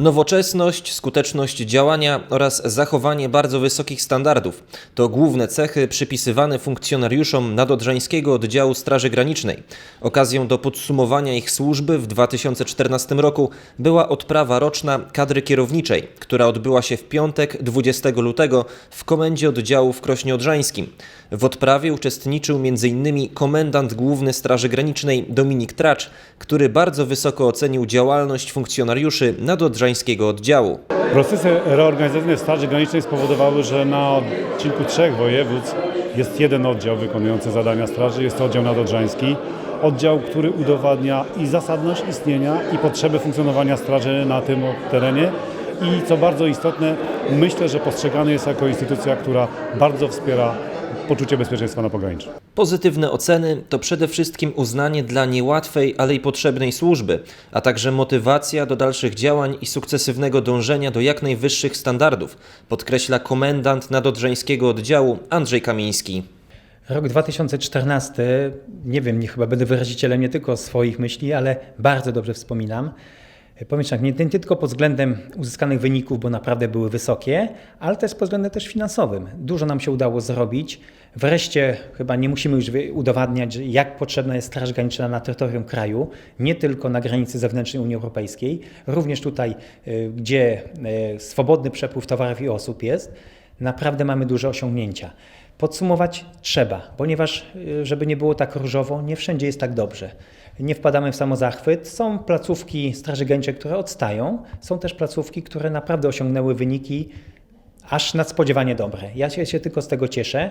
Nowoczesność, skuteczność działania oraz zachowanie bardzo wysokich standardów to główne cechy przypisywane funkcjonariuszom nadodrzańskiego oddziału Straży Granicznej. Okazją do podsumowania ich służby w 2014 roku była odprawa roczna kadry kierowniczej, która odbyła się w piątek 20 lutego w komendzie oddziału w Krośnie Odrzańskim. W odprawie uczestniczył m.in. komendant główny Straży Granicznej Dominik Tracz, który bardzo wysoko ocenił działalność funkcjonariuszy nadodrzańskiego oddziału. Procesy reorganizacyjne Straży Granicznej spowodowały, że na odcinku trzech województw jest jeden oddział wykonujący zadania straży, jest to oddział nadodrzański. Oddział, który udowadnia i zasadność istnienia i potrzeby funkcjonowania straży na tym terenie. I co bardzo istotne, myślę, że postrzegany jest jako instytucja, która bardzo wspiera poczucie bezpieczeństwa na pograniczu. Pozytywne oceny to przede wszystkim uznanie dla niełatwej, ale i potrzebnej służby, a także motywacja do dalszych działań i sukcesywnego dążenia do jak najwyższych standardów, podkreśla komendant nadodrzańskiego oddziału Andrzej Kamiński. Rok 2014, nie wiem, nie chyba będę wyrazicielem nie tylko swoich myśli, ale bardzo dobrze wspominam. Powiem tak, nie, nie tylko pod względem uzyskanych wyników, bo naprawdę były wysokie, ale też pod względem też finansowym. Dużo nam się udało zrobić. Wreszcie chyba nie musimy już udowadniać, jak potrzebna jest Straż Graniczna na terytorium kraju, nie tylko na granicy zewnętrznej Unii Europejskiej, również tutaj, y, gdzie y, swobodny przepływ towarów i osób jest. Naprawdę mamy duże osiągnięcia. Podsumować trzeba, ponieważ, y, żeby nie było tak różowo, nie wszędzie jest tak dobrze. Nie wpadamy w samozachwyt. Są placówki Straży Granicznej, które odstają. Są też placówki, które naprawdę osiągnęły wyniki aż nadspodziewanie dobre. Ja się, się tylko z tego cieszę.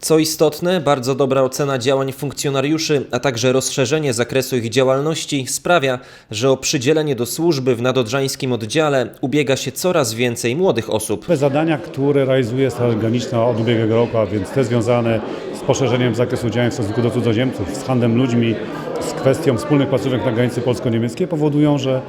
Co istotne, bardzo dobra ocena działań funkcjonariuszy, a także rozszerzenie zakresu ich działalności sprawia, że o przydzielenie do służby w nadodrzańskim oddziale ubiega się coraz więcej młodych osób. Te zadania, które realizuje Straż Graniczna od ubiegłego roku, a więc te związane z poszerzeniem zakresu działań w stosunku do cudzoziemców, z handlem ludźmi, z kwestią wspólnych placówek na granicy polsko-niemieckiej, powodują, że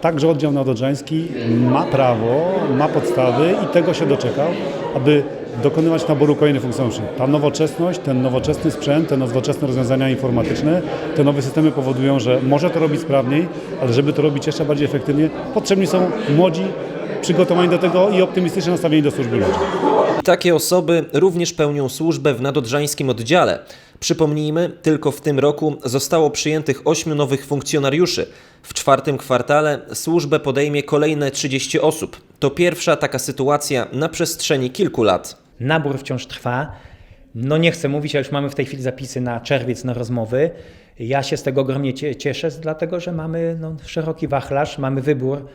także oddział nadodrzański ma prawo, ma podstawy i tego się doczekał, aby dokonywać naboru kolejnych funkcjonariuszy. Ta nowoczesność, ten nowoczesny sprzęt, te nowoczesne rozwiązania informatyczne, te nowe systemy powodują, że może to robić sprawniej, ale żeby to robić jeszcze bardziej efektywnie, potrzebni są młodzi, przygotowani do tego i optymistycznie nastawieni do służby ludziom. Takie osoby również pełnią służbę w nadodrzańskim oddziale. Przypomnijmy, tylko w tym roku zostało przyjętych ośmiu nowych funkcjonariuszy. W czwartym kwartale służbę podejmie kolejne 30 osób. To pierwsza taka sytuacja na przestrzeni kilku lat. Nabór wciąż trwa. No nie chcę mówić, a już mamy w tej chwili zapisy na czerwiec na rozmowy. Ja się z tego ogromnie cie- cieszę, dlatego że mamy no, szeroki wachlarz, mamy wybór.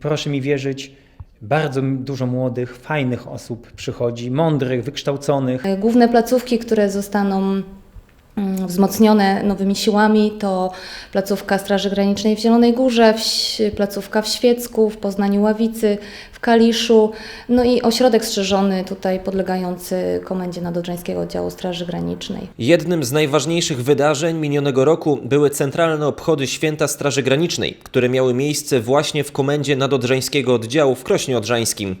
Proszę mi wierzyć, bardzo dużo młodych, fajnych osób przychodzi, mądrych, wykształconych. Główne placówki, które zostaną wzmocnione nowymi siłami to placówka Straży Granicznej w Zielonej Górze, w, placówka w Świecku, w Poznaniu Ławicy, w Kaliszu, no i ośrodek strzeżony tutaj podlegający Komendzie Nadodrzańskiego Oddziału Straży Granicznej. Jednym z najważniejszych wydarzeń minionego roku były centralne obchody Święta Straży Granicznej, które miały miejsce właśnie w komendzie nadodrzańskiego oddziału w Krośnie Odrzańskim.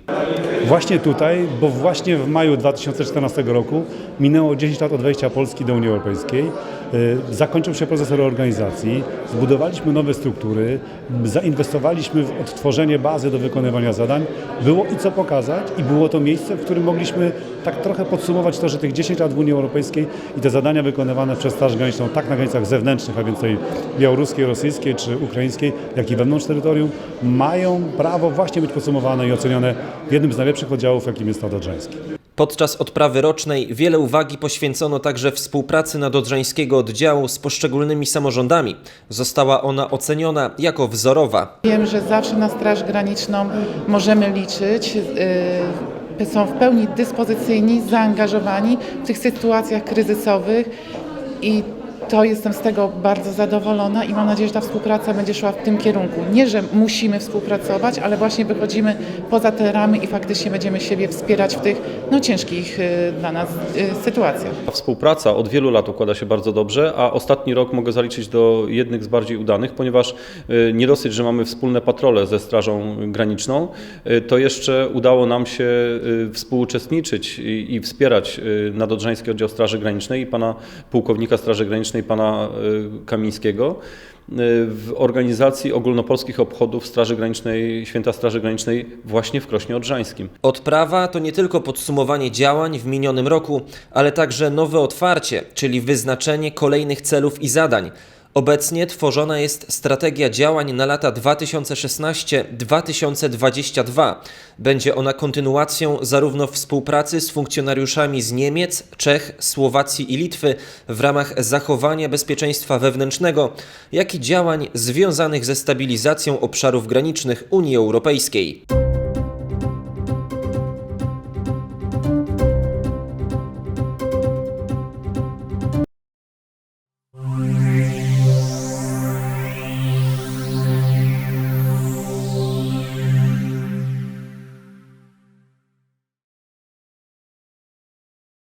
Właśnie tutaj, bo właśnie w maju 2014 roku minęło 10 lat od wejścia Polski do Unii Europejskiej. Y, Zakończył się proces reorganizacji, zbudowaliśmy nowe struktury, zainwestowaliśmy w odtworzenie bazy do wykonywania zadań. Było i co pokazać i było to miejsce, w którym mogliśmy tak trochę podsumować to, że tych 10 lat w Unii Europejskiej i te zadania wykonywane przez Straż Graniczną tak na granicach zewnętrznych, a więc tej białoruskiej, rosyjskiej czy ukraińskiej, jak i wewnątrz terytorium, mają prawo właśnie być podsumowane i ocenione w jednym z najlepszych oddziałów, jakim jest Nadodrzański. Podczas odprawy rocznej wiele uwagi poświęcono także współpracy nadodrzańskiego oddziału z poszczególnymi samorządami. Została ona oceniona jako wzorowa. Wiem, że zawsze na Straż Graniczną możemy liczyć. yy, Są w pełni dyspozycyjni, zaangażowani w tych sytuacjach kryzysowych i to jestem z tego bardzo zadowolona i mam nadzieję, że ta współpraca będzie szła w tym kierunku. Nie, że musimy współpracować, ale właśnie wychodzimy poza te ramy i faktycznie będziemy siebie wspierać w tych no, ciężkich yy, dla nas yy, sytuacjach. Współpraca od wielu lat układa się bardzo dobrze, a ostatni rok mogę zaliczyć do jednych z bardziej udanych, ponieważ y, nie dosyć, że mamy wspólne patrole ze Strażą Graniczną, y, to jeszcze udało nam się y, współuczestniczyć i, wspierać y, Nadodrzański Oddział Straży Granicznej i pana pułkownika Straży Granicznej, pana y, Kamińskiego. w organizacji ogólnopolskich obchodów Straży Granicznej, Święta Straży Granicznej właśnie w Krośnie Odrzańskim. Odprawa to nie tylko podsumowanie działań w minionym roku, ale także nowe otwarcie, czyli wyznaczenie kolejnych celów i zadań. Obecnie tworzona jest strategia działań na lata 2016-2022. Będzie ona kontynuacją zarówno współpracy z funkcjonariuszami z Niemiec, Czech, Słowacji i Litwy w ramach zachowania bezpieczeństwa wewnętrznego, jak i działań związanych ze stabilizacją obszarów granicznych Unii Europejskiej.